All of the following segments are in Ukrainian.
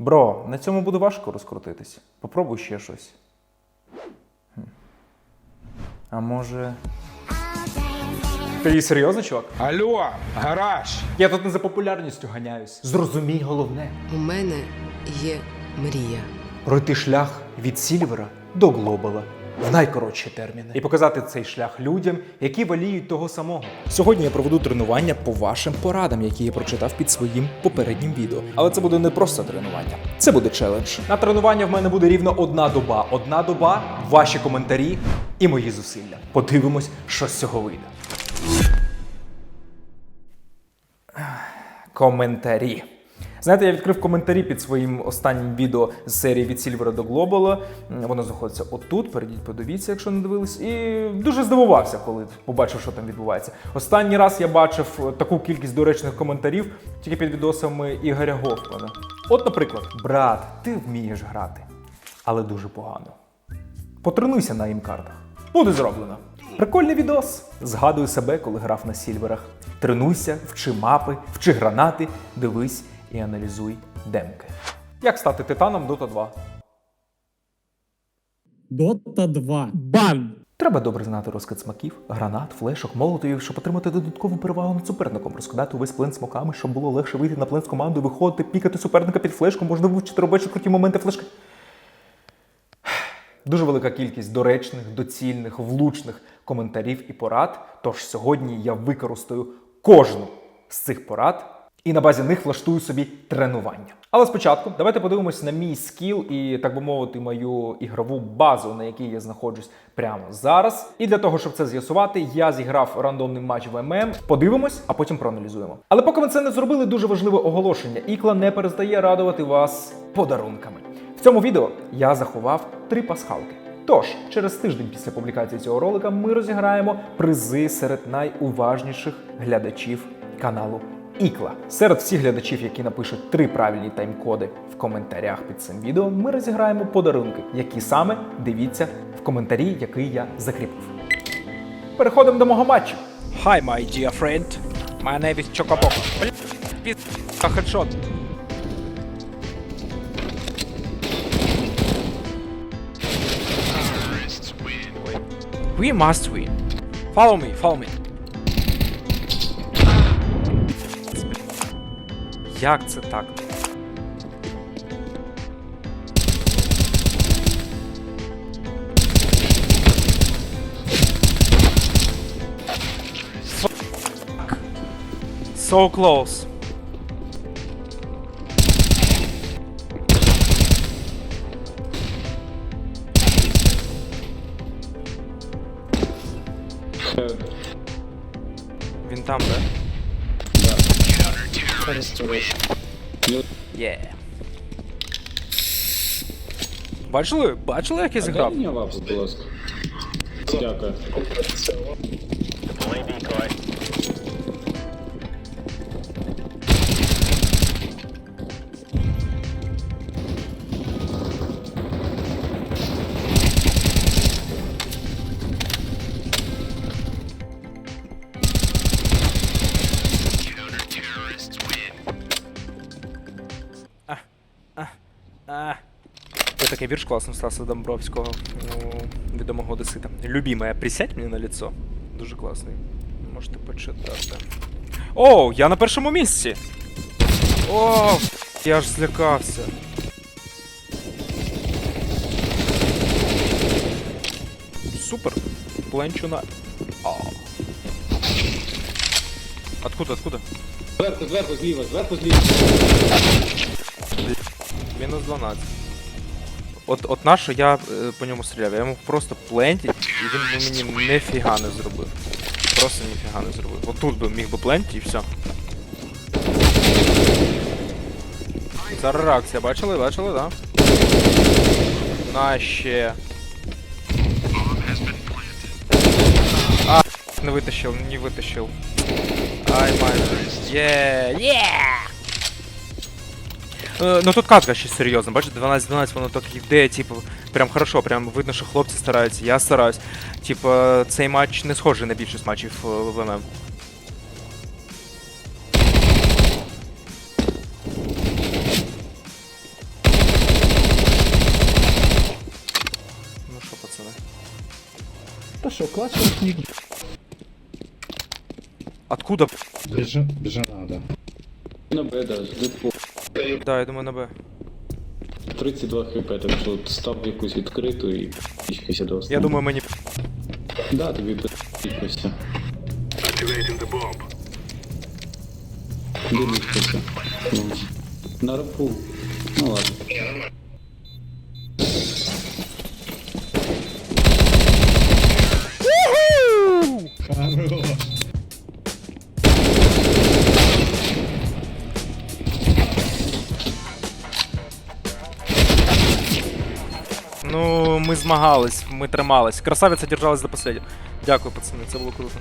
Бро, на цьому буде важко розкрутитись. Попробуй ще щось. А може. Ти серйозно, чувак? Алло, гараж! Я тут не за популярністю ганяюсь. Зрозумій головне. У мене є мрія. Пройти шлях від Сільвера до Глобала в найкоротші терміни і показати цей шлях людям, які воліють того самого. Сьогодні я проведу тренування по вашим порадам, які я прочитав під своїм попереднім відео. Але це буде не просто тренування, це буде челендж. На тренування в мене буде рівно одна доба. Одна доба, ваші коментарі і мої зусилля. Подивимось, що з цього вийде. Коментарі. Знаєте, я відкрив коментарі під своїм останнім відео з серії від Сільвера до Глобала. Воно знаходиться отут. Перейдіть, подивіться, якщо не дивились. І дуже здивувався, коли побачив, що там відбувається. Останній раз я бачив е, таку кількість доречних коментарів тільки під відосами Ігоря Гофмана. От, наприклад, брат, ти вмієш грати, але дуже погано. Потренуйся на імкартах. Буде зроблено. Прикольний відос. Згадую себе, коли грав на сільверах. Тренуйся, вчи мапи, вчи гранати, дивись і аналізуй демки. Як стати титаном Dota 2? Дота 2. Бан! Треба добре знати розкид смаків, гранат, флешок, молотовів, щоб отримати додаткову перевагу над суперником, розкидати увесь плен смоками, щоб було легше вийти на плен з командою, виходити, пікати суперника під флешку, можна вивчити робочі круті моменти флешки. Дуже велика кількість доречних, доцільних, влучних коментарів і порад. Тож сьогодні я використаю кожну з цих порад і на базі них влаштую собі тренування. Але спочатку давайте подивимось на мій скіл і, так би мовити, мою ігрову базу, на якій я знаходжусь прямо зараз. І для того, щоб це з'ясувати, я зіграв рандомний матч в ММ. Подивимось, а потім проаналізуємо. Але поки ми це не зробили, дуже важливе оголошення. Ікла не перестає радувати вас подарунками. В цьому відео я заховав три пасхалки. Тож, через тиждень після публікації цього ролика ми розіграємо призи серед найуважніших глядачів каналу Ікла. Серед всіх глядачів, які напишуть три правильні тайм-коди в коментарях під цим відео, ми розіграємо подарунки, які саме дивіться в коментарі, який я закріпив. Переходимо до мого матчу. Hi, my dear friend. My name is Chocobo. Блін, хедшот. We must win. Follow me, follow me. Як це так? So close. Бачили? Бачили, як я зіграв? Дай мені лапу, будь ласка. Дякую. А. Я такий вірш класно Стаса Домбровського, відомого одесита. Любимая, присядь мені на лицо. Дуже класний. Можете почитати. О, я на першому місці! О, я ж злякався. Супер. Пленчу на. О. Откуда, откуда? Зверху, зверху, зліва, зверху, зліва. Мінус 12. От, от на що я е, по ньому стріляв? Я йому просто плентіть, і він би мені ніфіга не зробив. Просто ніфіга не зробив. От тут би міг би плентити і все. Зараз реакція, бачили, бачили, да? На ще. А, не витащив, не витащив. Ай, майже. Є, є! Е, ну тут катка ще серйозно, бачите, 12-12 воно так йде, типу, прям хорошо, прям видно, що хлопці стараються, я стараюсь. Типу, е, цей матч не схожий на більшість матчів е, в ММ. Ну що, пацани? Та що, класний снік. Откуда? Біжи, біжи надо. На Б, да, депо. Да, я думаю на Б. 32 хп, так що став якусь відкриту і пічкайся до Я думаю, мені. Да, тобі пічкайся. Ну, На рапу. Ну ладно. Ми змагались, ми тримались. Красавиця держалась до останнього. Дякую, пацани, це було круто.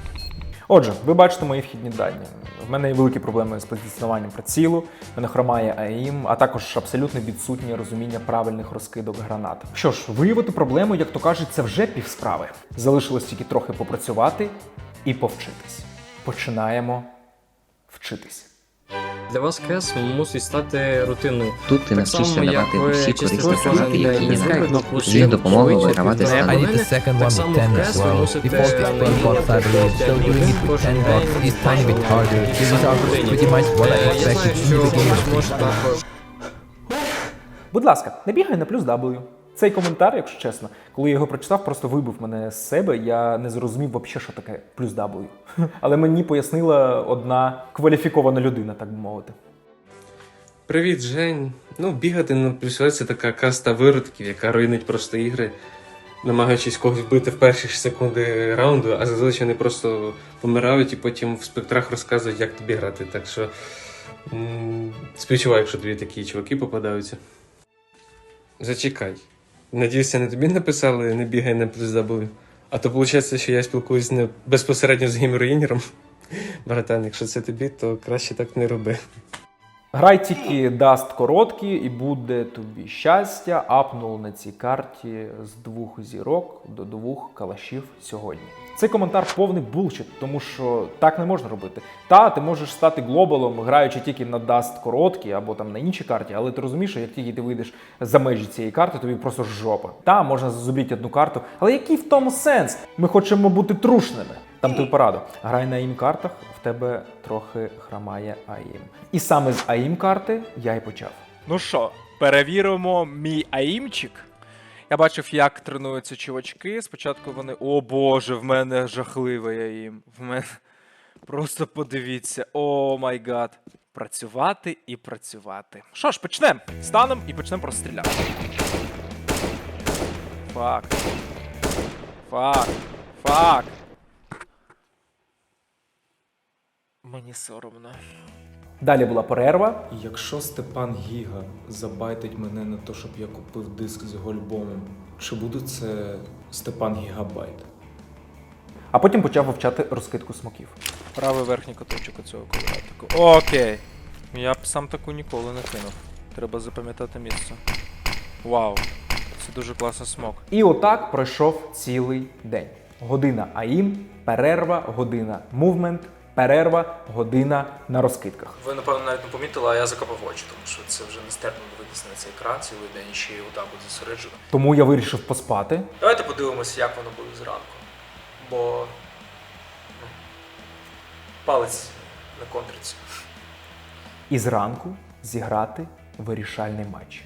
Отже, ви бачите мої вхідні дані. В мене є великі проблеми з позиціонуванням прицілу, в мене хромає АІМ, а також абсолютно відсутнє розуміння правильних розкидок гранат. Що ж, виявити проблему, як то кажуть, це вже півсправи. Залишилось тільки трохи попрацювати і повчитись. Починаємо вчитись. Для вас крес мусить стати рутиною. Тут ти навчишся давати усі корисні день які не знають, з їх допомогою вигравати піти. I need the second так one само with 10 в as ви well. мусите Default is box side rules, so doing it with 10 box is tiny bit harder. This is pretty much what I Я expected знаю, що do the game. комусь може так Будь ласка, не бігай на плюс W. Цей коментар, якщо чесно, коли я його прочитав, просто вибив мене з себе. Я не зрозумів взагалі, що таке плюс W. Але мені пояснила одна кваліфікована людина, так би мовити. Привіт, Жень. Ну, бігати на плюсове це така каста виродків, яка руйнить просто ігри, намагаючись когось вбити в перші ж секунди раунду, а зазвичай вони просто помирають і потім в спектрах розказують, як тобі грати. Так що м, співчуваю, якщо тобі такі чуваки попадаються. Зачекай. Надіюся, не тобі написали не бігай на плюс W. А то виходить, що я спілкуюсь не безпосередньо з геймруїнером. Братан, якщо це тобі, то краще так не роби. Грай тільки даст короткий і буде тобі щастя. Апнув на цій карті з двох зірок до двох калашів сьогодні. Цей коментар повний булшіт, тому що так не можна робити. Та ти можеш стати глобалом, граючи тільки на даст короткий або там на іншій карті, але ти розумієш, що як тільки ти вийдеш за межі цієї карти, тобі просто жопа. Та можна зазубрити одну карту, але який в тому сенс? Ми хочемо бути трушними. Там тобі пораду. Грай на аім картах, в тебе трохи хромає аім. І саме з аім карти я й почав. Ну що, перевіримо мій аїмчик. Я бачив, як тренуються чувачки. Спочатку вони. О боже, в мене жахливий аїм. В мене. Просто подивіться. О май гад. Працювати і працювати. Що ж, почнемо. Станемо і почнемо просто стріляти. Фак. Фак. Фак. Мені соромно. Далі була перерва. Якщо Степан Гіга забайтить мене на те, щоб я купив диск з його альбомом, чи буде це Степан Гігабайт? А потім почав вивчати розкидку смоків. Правий верхній куточок цього квадратику. Окей. Я б сам таку ніколи не кинув. Треба запам'ятати місце. Вау. Це дуже класний смок. І отак пройшов цілий день. Година АІМ, перерва, година мувмент, перерва, година на розкидках. Ви, напевно, навіть не помітили, а я закопав очі, тому що це вже нестерпно дивитися на цей екран цілий день, ще й отак от зосереджено. Тому я вирішив поспати. Давайте подивимося, як воно буде зранку. Бо ну, палець не контриться. І зранку зіграти вирішальний матч.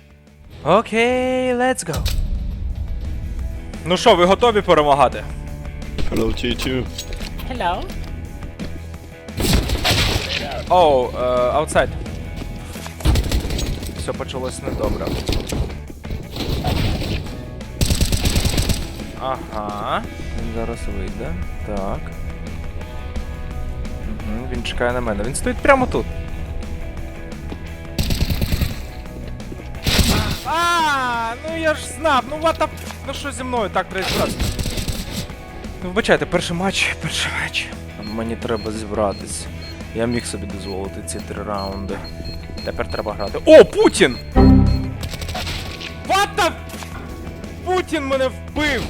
Окей, let's go. Ну що, ви готові перемагати? Оу, е, аутсайд. Все почалось недобре. Ага. Він зараз вийде. Так. Угу, він чекає на мене. Він стоїть прямо тут. А, ну я ж знав, ну the... Ну що зі мною так розібратися? Ну, вибачайте, перший матч, перший матч. Мені треба зібратись. Я міг собі дозволити ці три раунди. Тепер треба грати. О, Путін! What the... Путін мене вбив!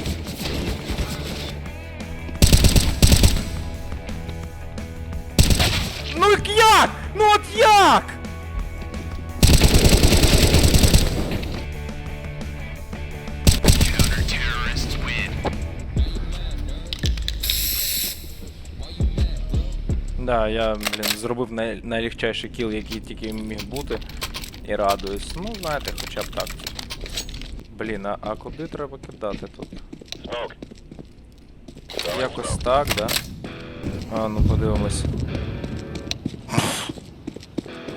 Ну як? Ну от як? Да, я, блін, зробив най- найлегчайший кіл, який тільки міг бути. І радуюсь. Ну, знаєте, хоча б так. Блін, а, а куди треба кидати тут? Якось так, да? А, ну подивимось.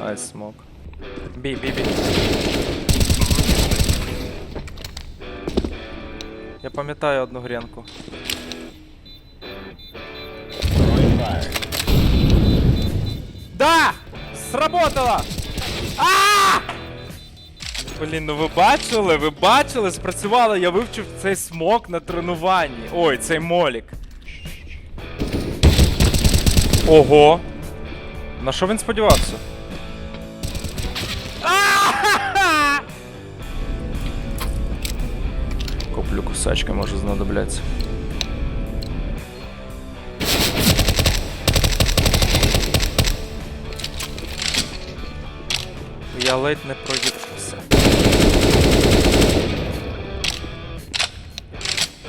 Ай, смок. Бій, бій, бій. Я пам'ятаю одну гренку. Сработало! А! Блін, ну ви бачили, ви бачили, спрацювало, я вивчив цей смок на тренуванні. Ой, цей молік. Ого! На що він сподівався? Куплю кусачки, може знадобляться. Ледь не проїбався.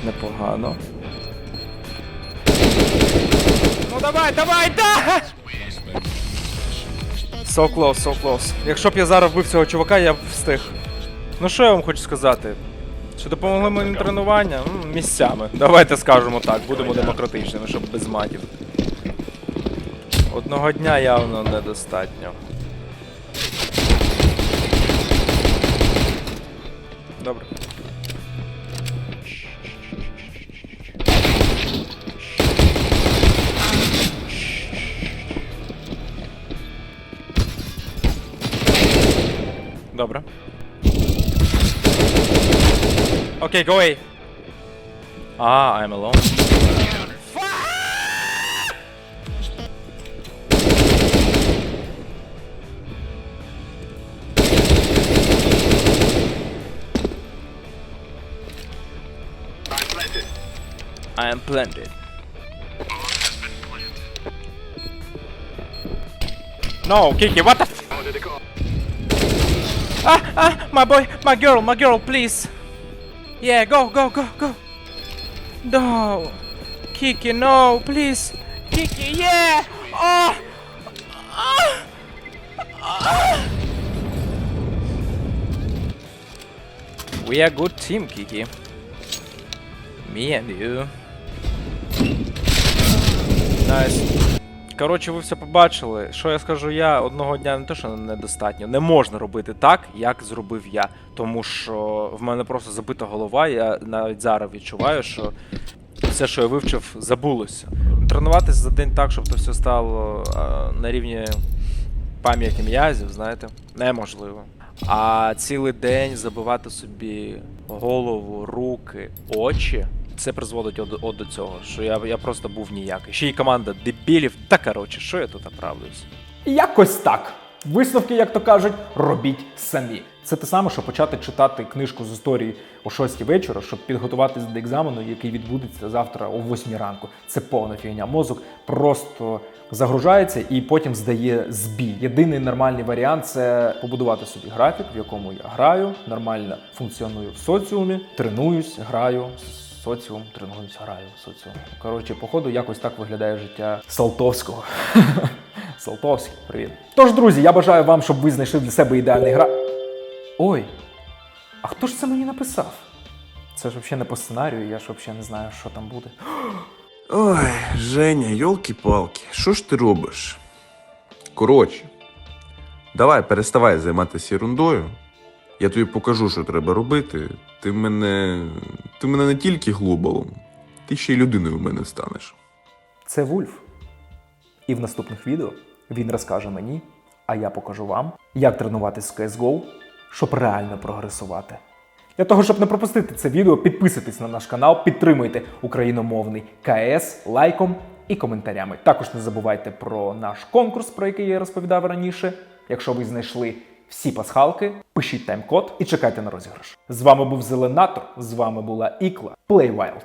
Непогано. Ну давай, давай, да! So close, so close. Якщо б я зараз вбив цього чувака, я б встиг. Ну що я вам хочу сказати? Чи допомогли мені тренування? М, Місцями. Давайте скажемо так, будемо демократичними, щоб без матів. Одного дня явно недостатньо. Dobra. Dobra. Okay, go away. Ah, I'm alone. I am planted. No, Kiki, what the f- Ah, ah, my boy, my girl, my girl, please. Yeah, go, go, go, go. No. Kiki, no, please. Kiki, yeah. Oh. Ah. Ah. We are good team, Kiki. Me and you. Найс. Коротше, ви все побачили. Що я скажу я, одного дня не те, що недостатньо. Не можна робити так, як зробив я. Тому що в мене просто забита голова, я навіть зараз відчуваю, що все, що я вивчив, забулося. Тренуватися за день так, щоб це все стало а, на рівні пам'яті м'язів, знаєте, неможливо. А цілий день забивати собі голову, руки, очі. Це призводить от, от до цього, що я, я просто був ніякий. Ще й команда дебілів. Та коротше, що я тут оправдуюсь? Якось так. Висновки, як то кажуть, робіть самі. Це те саме, що почати читати книжку з історії о 6 вечора, щоб підготуватися до екзамену, який відбудеться завтра о 8 ранку. Це повна фігня. Мозок просто загружається і потім здає збій. Єдиний нормальний варіант це побудувати собі графік, в якому я граю, нормально функціоную в соціумі, тренуюсь, граю. Соціум, тренуюсь, граю, соціум. Коротше, походу, якось так виглядає життя Салтовського. Салтовський, привіт. Тож, друзі, я бажаю вам, щоб ви знайшли для себе ідеальний гра. Ой, а хто ж це мені написав? Це ж взагалі не по сценарію, я ж взагалі не знаю, що там буде. Ой, Женя, йолки-палки, що ж ти робиш? Коротше, давай переставай займатися ерундою. Я тобі покажу, що треба робити. Ти мене. Ти мене не тільки глобалом, ти ще й людиною в мене станеш. Це Вульф. І в наступних відео він розкаже мені, а я покажу вам, як тренуватись в CSGO, щоб реально прогресувати. Для того, щоб не пропустити це відео, підписуйтесь на наш канал, підтримуйте україномовний КС лайком і коментарями. Також не забувайте про наш конкурс, про який я розповідав раніше. Якщо ви знайшли всі пасхалки, пишіть тайм-код і чекайте на розіграш. З вами був Зеленатор, з вами була Ікла. Play Wild.